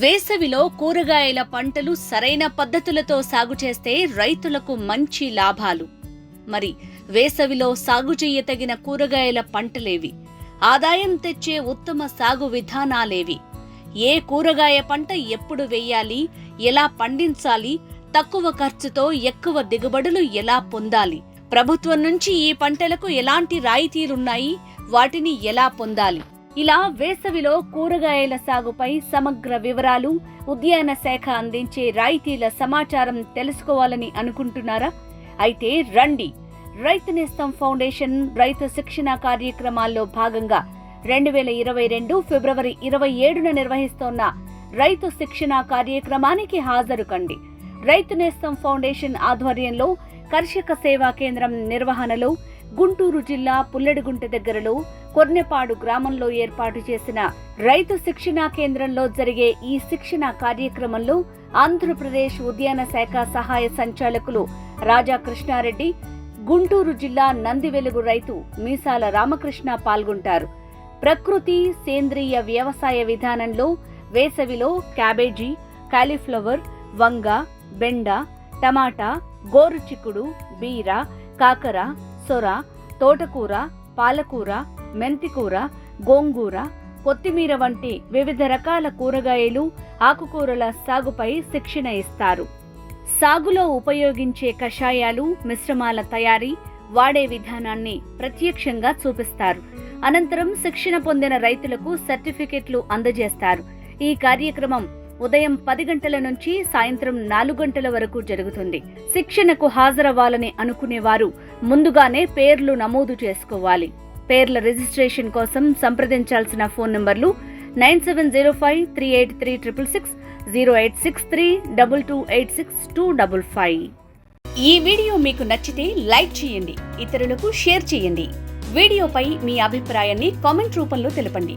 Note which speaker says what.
Speaker 1: వేసవిలో కూరగాయల పంటలు సరైన పద్ధతులతో సాగు చేస్తే రైతులకు మంచి లాభాలు. మరి వేసవిలో సాగు చేయతగిన కూరగాయల పంటలేవి? ఆదాయం తెచ్చే ఉత్తమ సాగు విధానాలేవి? ఏ కూరగాయ పంట ఎప్పుడు వేయాలి? ఎలా పండించాలి? తక్కువ ఖర్చుతో ఎక్కువ దిగుబడులు ఎలా పొందాలి? ప్రభుత్వం నుంచి ఈ పంటలకు ఎలాంటి రాయితీలున్నాయి? వాటిని ఎలా పొందాలి? ఇలా వేసవిలో కూరగాయల సాగుపై సమగ్ర వివరాలు ఉద్యాన శాఖ అందించే రాయితీల సమాచారం తెలుసుకోవాలని అనుకుంటున్నారా? అయితే రండి. రైతు నేస్తం ఫౌండేషన్ రైతు శిక్షణ కార్యక్రమాల్లో భాగంగా రెండు వేల ఇరవై రెండు ఫిబ్రవరి ఇరవై ఏడున నిర్వహిస్తోన్న రైతు శిక్షణ కార్యక్రమానికి హాజరు కండి. రైతు నేస్తం ఫౌండేషన్ ఆధ్వర్యంలో కర్షక సేవా కేంద్రం నిర్వహణలో గుంటూరు జిల్లా పుల్లడిగుంట దగ్గరలో కొర్నెపాడు గ్రామంలో ఏర్పాటు చేసిన రైతు శిక్షణా కేంద్రంలో జరిగే ఈ శిక్షణ కార్యక్రమంలో ఆంధ్రప్రదేశ్ ఉద్యాన శాఖ సహాయ సంచాలకులు రాజా కృష్ణారెడ్డి గుంటూరు జిల్లా నందివెలుగు రైతు మీసాల రామకృష్ణ పాల్గొంటారు. ప్రకృతి సేంద్రియ వ్యవసాయ విధానంలో వేసవిలో క్యాబేజీ కాలీఫ్లవర్ వంగ బెండ టమాటా గోరుచిక్కుడు బీర కాకర సొర తోటకూర పాలకూర మెంతికూర గోంగూర కొత్తిమీర వంటి వివిధ రకాల కూరగాయలు ఆకుకూరల సాగుపై శిక్షణ ఇస్తారు. సాగులో ఉపయోగించే కషాయాలు మిశ్రమాల తయారీ వాడే విధానాన్ని ప్రత్యక్షంగా చూపిస్తారు. అనంతరం శిక్షణ పొందిన రైతులకు సర్టిఫికెట్లు అందజేస్తారు. ఈ కార్యక్రమం ఉదయం పది గంటల నుంచి సాయంత్రం నాలుగు గంటల వరకు జరుగుతుంది. శిక్షణకు హాజరవ్వాలని అనుకునేవారు ముందుగానే పేర్లు నమోదు చేసుకోవాలి. పేర్ల రిజిస్ట్రేషన్ కోసం సంప్రదించాల్సిన ఫోన్ నంబర్లు nine seven zero five three eight three triple six zero eight six three double two eight six two double five. ఈ వీడియో మీకు నచ్చితే లైక్ చేయండి ఇతరులకు షేర్ చేయండి. వీడియోపై మీ అభిప్రాయాన్ని కామెంట్ రూపంలో తెలపండి.